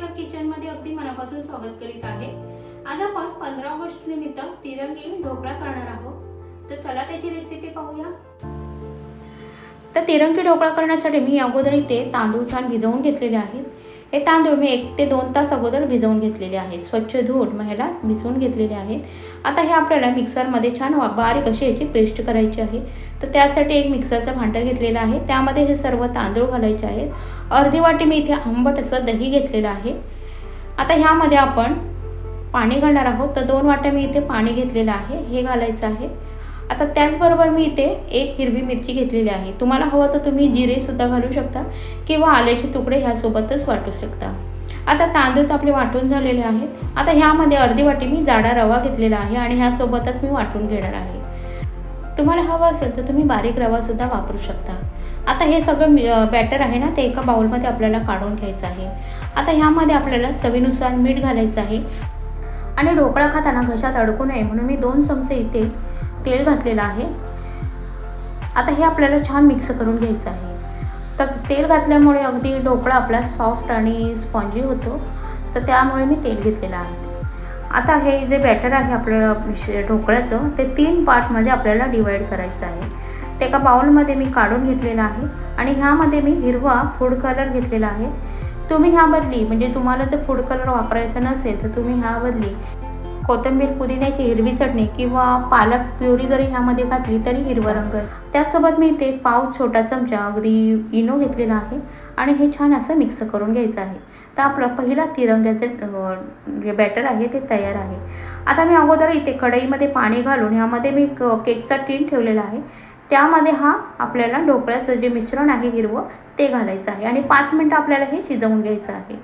किचनमध्ये अगदी मनापासून स्वागत करीत आहे. आज आपण पंधरा ऑगस्ट निमित्त तिरंगी ढोकळा करणार आहोत. तर चला त्याची रेसिपी पाहूया. तर तिरंगी ढोकळा करण्यासाठी मी अगोदर इथे तांदूळ छान भिजवून घेतलेले आहेत. हे तांदूळ मी एक ते दोन तास अगोदर भिजवून घेतलेले आहेत. स्वच्छ धुवून महिला भिजवून घेतलेले आहेत. आता हे आपल्याला मिक्सरमध्ये छान बारीक अशी ह्याची पेस्ट करायची आहे. तर त्यासाठी एक मिक्सरचं भांडं घेतलेलं आहे. त्यामध्ये हे सर्व तांदूळ घालायचे आहेत. अर्धी वाटी मी इथे आंबट असं दही घेतलेलं आहे. आता ह्यामध्ये आपण पाणी घालणार आहोत. तर दोन वाट्या मी इथे पाणी घेतलेलं आहे. हे घालायचं आहे. आता त्याचबरोबर मी इथे एक हिरवी मिरची घेतलेली आहे. तुम्हाला हवं तर तुम्ही जिरेसुद्धा घालू शकता किंवा आल्याचे तुकडे ह्यासोबतच वाटू शकता. आता तांदूळ आपले वाटून झालेले आहेत. आता ह्यामध्ये अर्धी वाटी मी जाडा रवा घेतलेला आहे आणि ह्यासोबतच मी वाटून घेणार आहे. तुम्हाला हवं असेल तर तुम्ही बारीक रवासुद्धा वापरू शकता. आता हे सगळं बॅटर आहे ना ते एका बाउलमध्ये आपल्याला काढून घ्यायचं आहे. आता ह्यामध्ये आपल्याला चवीनुसार मीठ घालायचं आहे. आणि ढोकळा खाताना घशात अडकू नये म्हणून मी दोन चमचे इथे तेल घातलेलं आहे. आता हे आपल्याला छान मिक्स करून घ्यायचं आहे. तर तेल घातल्यामुळे अगदी ढोकळा आपला सॉफ्ट आणि स्पॉन्जी होतो. तर त्यामुळे मी तेल घेतलेलं आहे. आता हे जे बॅटर आहे आपलं ढोकळ्याचं ते तीन पार्टमध्ये आपल्याला डिवाईड करायचं आहे. ते एका बाउलमध्ये मी काढून घेतलेलं आहे आणि ह्यामध्ये मी हिरवा फूड कलर घेतलेला आहे. तुम्ही ह्या बदली म्हणजे तुम्हाला जर फूड कलर वापरायचा नसेल तर तुम्ही ह्या बदली कोथिंबीर पुदिन्याची हिरवी चटणी किंवा पालक प्युरी जरी ह्यामध्ये घातली तरी हिरवा रंग आहे त्यासोबत मी इथे पाव छोटा चमचा अगदी इनो घेतलेला आहे आणि हे छान असं मिक्स करून घ्यायचं आहे. तर आपलं पहिला तिरंग्याचं जे बॅटर आहे ते तयार आहे. आता मी अगोदर इथे कढईमध्ये पाणी घालून ह्यामध्ये मी क- केकचा टीन ठेवलेला आहे. त्यामध्ये हा आपल्याला ढोकळ्याचं जे मिश्रण आहे हिरवं ते घालायचं आहे आणि पाच मिनटं आपल्याला हे शिजवून घ्यायचं आहे.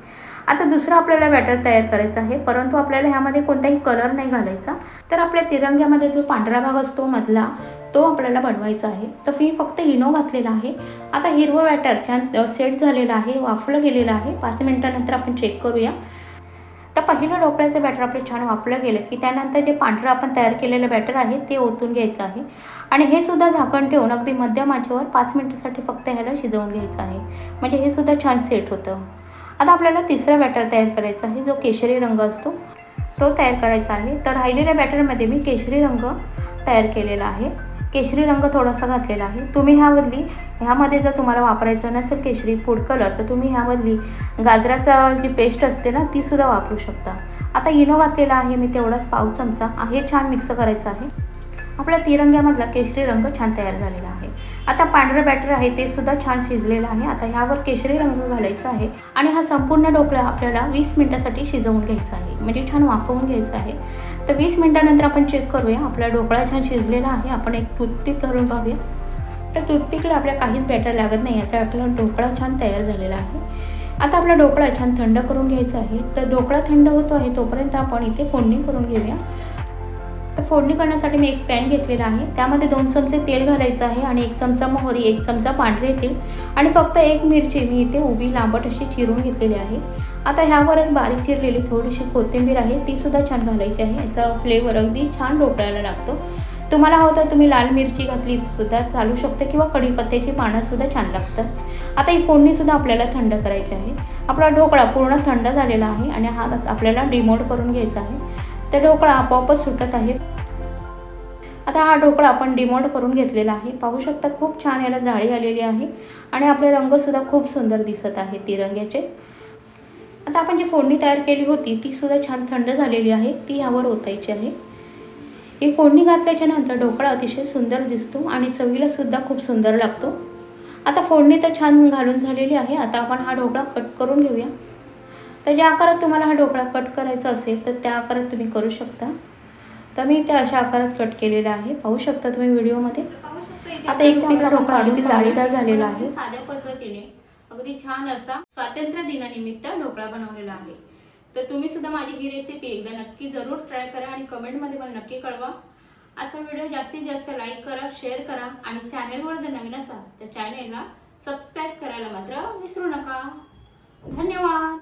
आता दुसरं आपल्याला बॅटर तयार करायचं आहे. परंतु आपल्याला ह्यामध्ये कोणताही कलर नाही घालायचा. तर आपल्या तिरंग्यामध्ये जो पांढरा भाग असतो मधला तो आपल्याला बनवायचा आहे. तर मी फक्त इनो घातलेला आहे. आता हिरवं बॅटर छान सेट झालेलं आहे वाफलं गेलेलं आहे. पाच मिनटानंतर आपण चेक करूया. तर पहिलं ढोकळ्याचं बॅटर आपलं छान वाफलं गेलं की त्यानंतर जे पांढरं आपण तयार केलेलं बॅटर आहे ते ओतून घ्यायचं आहे. आणि हे सुद्धा झाकण ठेवून अगदी मध्यम आचेवर पाच मिनटासाठी फक्त ह्याला शिजवून घ्यायचं आहे. म्हणजे हे सुद्धा छान सेट होतं. आता आपल्याला तिसरा बॅटर तयार करायचा आहे जो केशरी रंग असतो तो तयार करायचा आहे. तर राहिलेल्या बॅटरमध्ये मी केशरी रंग तयार केलेला आहे. केशरी रंग थोडासा घातलेला आहे. तुम्ही ह्याबदली ह्यामध्ये जर तुम्हाला वापरायचं नसेल केशरी फूड कलर तर तुम्ही ह्याबदली गाजराचा जी पेस्ट असते ना ती सुद्धा वापरू शकता. आता इनो घातलेला आहे मी तेवढाच पाव चमचा. हे छान मिक्स करायचं आहे. आपल्या तिरंग्यामधला केशरी रंग छान तयार झालेला आहे. आता पांढरं बॅटर आहे ते सुद्धा छान शिजलेलं आहे. आता ह्यावर केशरी रंग घालायचा आहे आणि हा संपूर्ण ढोकळा आपल्याला वीस मिनटासाठी शिजवून घ्यायचा आहे. म्हणजे छान वाफवून घ्यायचा आहे. तर वीस मिनटानंतर आपण चेक करूया. आपला ढोकळा छान शिजलेला आहे. आपण एक टूथपिक घालून पाहूया. तर टूथपिकला आपल्या काहीच बॅटर लागत नाही. याचा आपला ढोकळा छान तयार झालेला आहे. आता आपला ढोकळा छान थंड करून घ्यायचा आहे. तर ढोकळा थंड होतो आहे तोपर्यंत आपण इथे फोडणी करून घेऊया. फोडणी करण्यासाठी मी एक पॅन घेतलेला आहे. त्यामध्ये दोन चमचे तेल घालायचं आहे आणि एक चमचा मोहरी एक चमचा पांढरे तेल आणि फक्त एक मिरची मी इथे उभी लांबट अशी चिरून घेतलेली आहे. आता ह्यावरच बारीक चिरलेली थोडीशी कोथिंबीर आहे ती सुद्धा छान घालायची आहे. याचा फ्लेवर अगदी छान ढोकळायला लागतो. तुम्हाला हवं तर तुम्ही लाल मिरची घातली सुद्धा चालू शकते किंवा कढीपत्त्याची पानं सुद्धा छान लागतात. आता ही फोडणीसुद्धा आपल्याला थंड करायची आहे. आपला ढोकळा पूर्ण थंड झालेला आहे आणि हा आपल्याला डिमोट करून घ्यायचा आहे. ते ढोकळा आपोआपच सुटत आहे. आता हा ढोकळा आपण डिमोल्ड करून घेतलेला आहे. पाहू शकता खूप छान याला जाळी आलेली आहे आणि आपले रंगसुद्धा खूप सुंदर दिसत आहे तिरंग्याचे. आता आपण जी फोडणी तयार केली होती ती सुद्धा छान थंड झालेली आहे. ती ह्यावर ओतायची आहे. ही फोडणी घातल्याच्या नंतर ढोकळा अतिशय सुंदर दिसतो आणि चवीला सुद्धा खूप सुंदर लागतो. आता फोडणी तर छान घालून झालेली आहे. आता आपण हा ढोकळा कट करून घेऊया. तर ज्या आकारात तुम्हाला हा ढोकळा कट करायचा असेल तर त्या आकारात तुम्ही करू शकता. तर मी त्या अशा आकारात कट केलेला आहे. पाहू शकता तुम्ही व्हिडिओमध्ये. आता एक पिसा ढोकळा अगदी जाळीदार झालेला आहे. साध्या पद्धतीने अगदी छान असा स्वातंत्र्य दिनानिमित्त ढोकळा बनवलेला आहे. तर तुम्ही सुद्धा माझी ही रेसिपी एकदा नक्की जरूर ट्राय करा आणि कमेंटमध्ये मला नक्की कळवा. आजचा व्हिडिओ जास्तीत जास्त लाईक करा शेअर करा आणि चॅनेलवर जर नवीन असाल तर चॅनेलला सबस्क्राईब करायला मात्र विसरू नका. धन्यवाद!